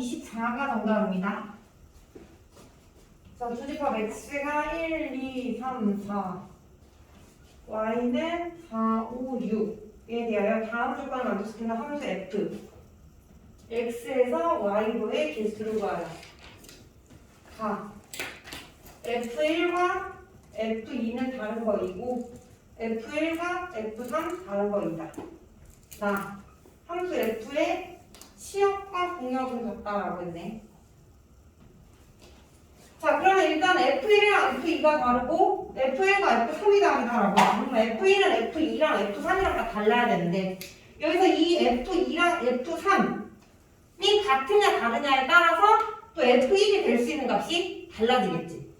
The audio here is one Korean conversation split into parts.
24가 정답입니다. 자, 주집합 x가 1, 2, 3, 4. y는 4, 5, 6에 대하여 다음 조건을 만족시키는 함수 f. x에서 y로의 개수를 구하라. 자, f1과 f2는 다른 거이고 f1과 f3 다른 거이다. 나 함수 f의 시역과 공역은 같다라고 했네. 자, 그러면 일단 F1이랑 F2가 다르고 F1과 F3이 다르다라고. 그러면 F1은 F2랑 F3이랑 다 달라야 되는데 여기서 이 F2랑 F3이 같으냐 다르냐에 따라서 또 F1이 될 수 있는 값이 달라지겠지.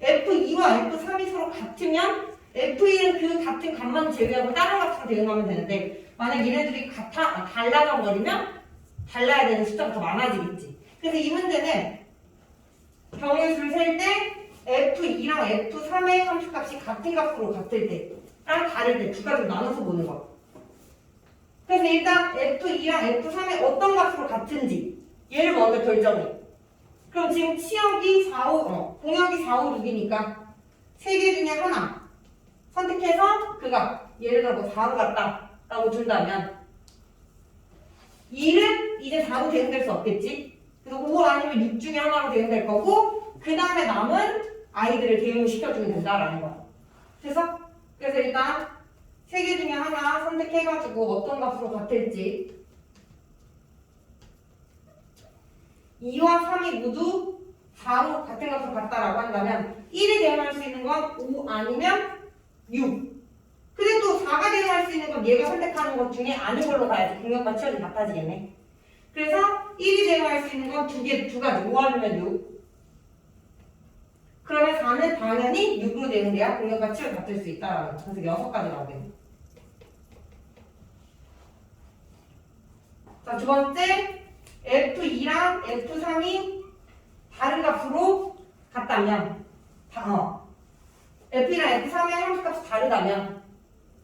F2와 F3이 서로 같으면 F1은 그 같은 값만 제외하고 다른 값으로 대응하면 되는데 만약 얘네들이 같아 아, 달라져 버리면 달라야 되는 숫자가 더 많아지겠지. 그래서 이 문제는 경우수를 셀때 F2랑 F3의 함수값이 같은 값으로 같을 때랑 다를 때 두 가지로 나눠서 보는 거. 그래서 일단 F2랑 F3의 어떤 값으로 같은지 얘를 먼저 결정해. 그럼 지금 치역이 4, 5, 어, 공역이 4, 5, 6이니까 세 개 중에 하나 선택해서 그가 예를 들어 뭐 4로 같다라고 준다면 2는 이제 4로 대응될 수 없겠지. 그래서 5 아니면 6 중에 하나로 대응될 거고 그 다음에 남은 아이들을 대응시켜주면 된다라는 거야. 그래서 그래서 일단 세 개 중에 하나 선택해가지고 어떤 값으로 같을지 2와 3이 모두 4로 같은 값으로 같다라고 한다면 1이 대응할 수 있는 건 5 아니면 6. 근데 또 4가 대응할 수 있는 건 얘가 선택하는 것 중에 아닌 걸로 가야지. 공역과 치역이 같아지겠네. 그래서 1이 대응할 수 있는 건 두 개, 두 가지. 5 아니면 6. 그러면 4는 당연히 6으로 대응돼야 공역과 치역이 같을 수 있다라는 거. 그래서 6가지 나오겠네. 자, 두 번째. F2랑 F3이 다른 값으로 같다면, 다, 어. F랑 F3의 함수값이 다르다면,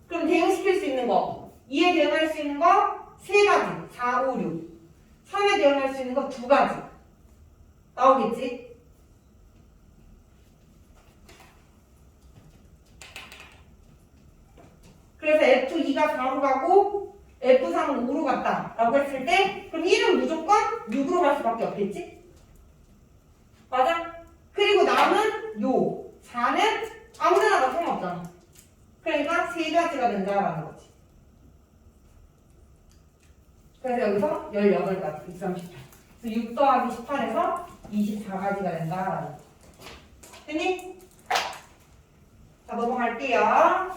그럼 대응시킬 수 있는 거, 2에 대응할 수 있는 거 세 가지, 4, 5, 6. 3에 대응할 수 있는 거두 가지. 나오겠지? 그래서 F2가 4로 가고 F3은 5로 갔다 라고 했을 때 그럼 1은 무조건 6으로 갈 수밖에 없겠지? 맞아? 그리고 남은 요 4는 아무데나 가 소용없잖아 그러니까 세 가지가 된다라는 거지 그래서 여기서 18가지 238 그래서 6 더하기 18에서 24가지가 된다라는 거 됐니? 자 넘어갈게요